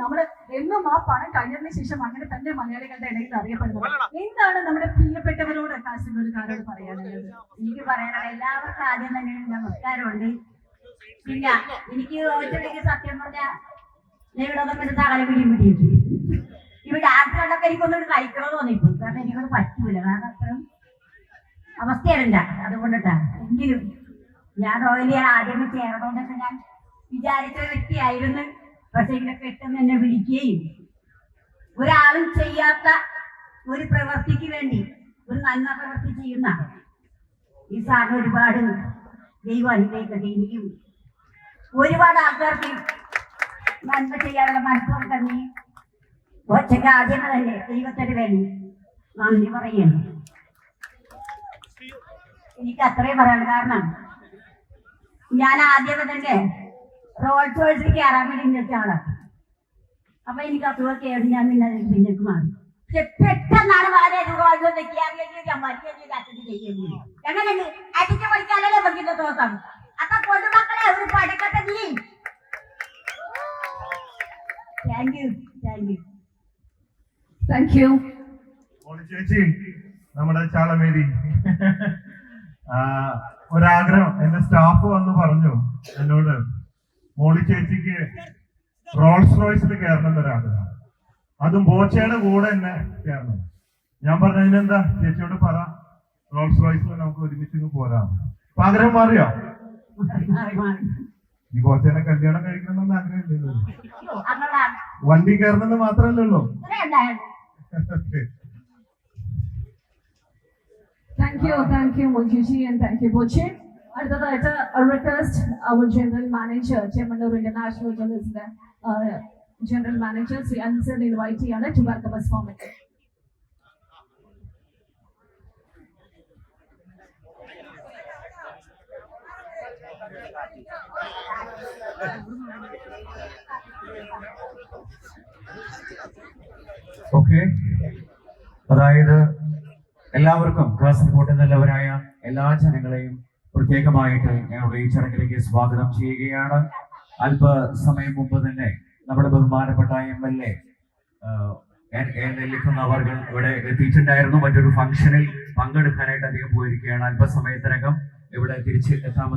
നമ്മൾ എന്നും ആ പണം കഴിഞ്ഞതിന് ശേഷം അങ്ങനെ തന്നെ മലയാളികളുടെ ഇടയിൽ അറിയപ്പെടുന്നത്. എന്താണ് നമ്മുടെ പ്രിയപ്പെട്ടവരോട് കാശിനൊരുകാരോട് പറയാനുള്ളത്? എനിക്ക് പറയാനുള്ള എല്ലാവർക്കും ആദ്യം തന്നെ നമസ്കാരമുണ്ട്. പിന്നെ എനിക്ക് ഒറ്റയ്ക്ക് സത്യം പറഞ്ഞ ഇവിടെ തകളെ പിടിയും പിടിയും ഇവിടെ ആർക്കുള്ളൊക്കെ എനിക്കൊന്നും കഴിക്കണമെന്ന് തോന്നിപ്പോ കാരണം എനിക്കൊന്നും പറ്റൂല. കാരണം അത്രയും അവസ്ഥയല്ല അതുകൊണ്ടിട്ടാ എങ്കിലും ഞാൻ റോയലിയ ആദ്യമേ ചേരണമെന്നൊക്കെ ഞാൻ വിചാരിച്ച വ്യക്തിയായിരുന്നു. പക്ഷെ ഇങ്ങനെ പെട്ടെന്ന് എന്നെ വിളിക്കുകയും ഒരാളും ചെയ്യാത്ത ഒരു പ്രവൃത്തിക്ക് വേണ്ടി ഒരു നന്മ പ്രവൃത്തി ചെയ്യുന്ന ഈ സാറിന് ഒരുപാട് ദൈവം അനുഗ്രഹിക്കട്ടെ ഒരുപാട് ആൾക്കാർക്ക് നന്മ ചെയ്യാനുള്ള മനസ്സും തന്നെ ഒറ്റയ്ക്ക് ആദ്യങ്ങൾ തന്നെ ദൈവത്തിന് വേണ്ടി നന്ദി പറയുന്നു. എനിക്ക് അത്രയും പറയാൻ കാരണം ഞാൻ ആദ്യമേ തന്നെ റോൾസ് റോയ്സിൽ കയറാൻ വേണ്ടി ഇന്നത്തെ അപ്പൊ എനിക്ക് അസുഖം ആയിരുന്നു ഞാൻ നിന്നെ പിന്നേക്ക് മാറി. പക്ഷെ പെട്ടെന്നാണ് വളരെ റോൾസ് ചെയ്യുന്നത് എങ്ങനെയുണ്ട്? പഠിക്കാനല്ലേ പറ്റുന്ന ദിവസം? അപ്പൊ പൊതുമക്കളെ ഒരു പഠിക്കട്ടെ നീ. Thank you thank you thank you Moly ചേച്ചി നമ്മുടെ ചാളമേരി. ഒരാഗ്രഹം. എന്റെ സ്റ്റാഫ് ചേച്ചിക്ക് റോൾസ് റോയ്സിൽ കയറണം എന്നൊരാഗ്രഹം അതും ബോച്ചയുടെ കൂടെ തന്നെ കയറണം ഞാൻ പറഞ്ഞു അതിനെന്താ ചേച്ചിയോട് പറ. റോൾസ് റോയ്സിൽ നമുക്ക് ഒരുമിച്ച് പോരാം. അപ്പൊ ആഗ്രഹം മാറിയോ? മാറി മാറി ഈ ബോച്ചേനെ കല്യാണം കഴിക്കണമെന്ന് ആഗ്രഹമില്ലല്ലോ. വണ്ടി കയറണമെന്ന് മാത്രമല്ലല്ലോ thank you thank you Munshi and thank you Boche. അടുത്തതായിട്ട് റിക്വസ്റ്റ് അവർ general manager Chemmanur international ജേർണലിസ്റ്റിന്റെ general manager Shri Ansar invite ചെയ്യാണ് to welcome us for okay അതായത് എല്ലാവർക്കും കാസർഗോഡ് നല്ലവരായ എല്ലാ ജനങ്ങളെയും പ്രത്യേകമായിട്ട് ഞങ്ങളുടെ ഈ ചടങ്ങിലേക്ക് സ്വാഗതം ചെയ്യുകയാണ്. അല്പസമയം മുമ്പ് തന്നെ നമ്മുടെ ബഹുമാനപ്പെട്ട എം എൽ എ നെല്ലിക്കുന്ന അവർ ഇവിടെ എത്തിയിട്ടുണ്ടായിരുന്നു. മറ്റൊരു ഫംഗ്ഷനിൽ പങ്കെടുക്കാനായിട്ട് അദ്ദേഹം പോയിരിക്കുകയാണ്. അല്പസമയത്തിനകം ഇവിടെ തിരിച്ച് എത്താമെന്ന്